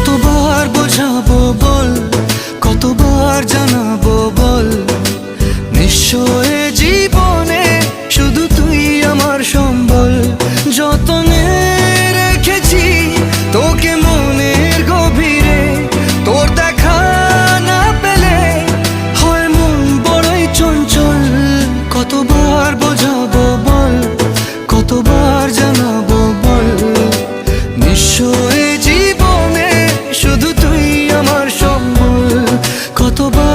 কতবার বোঝাবো বল? কতবার জানাব বল? নিশ্চয় কতবার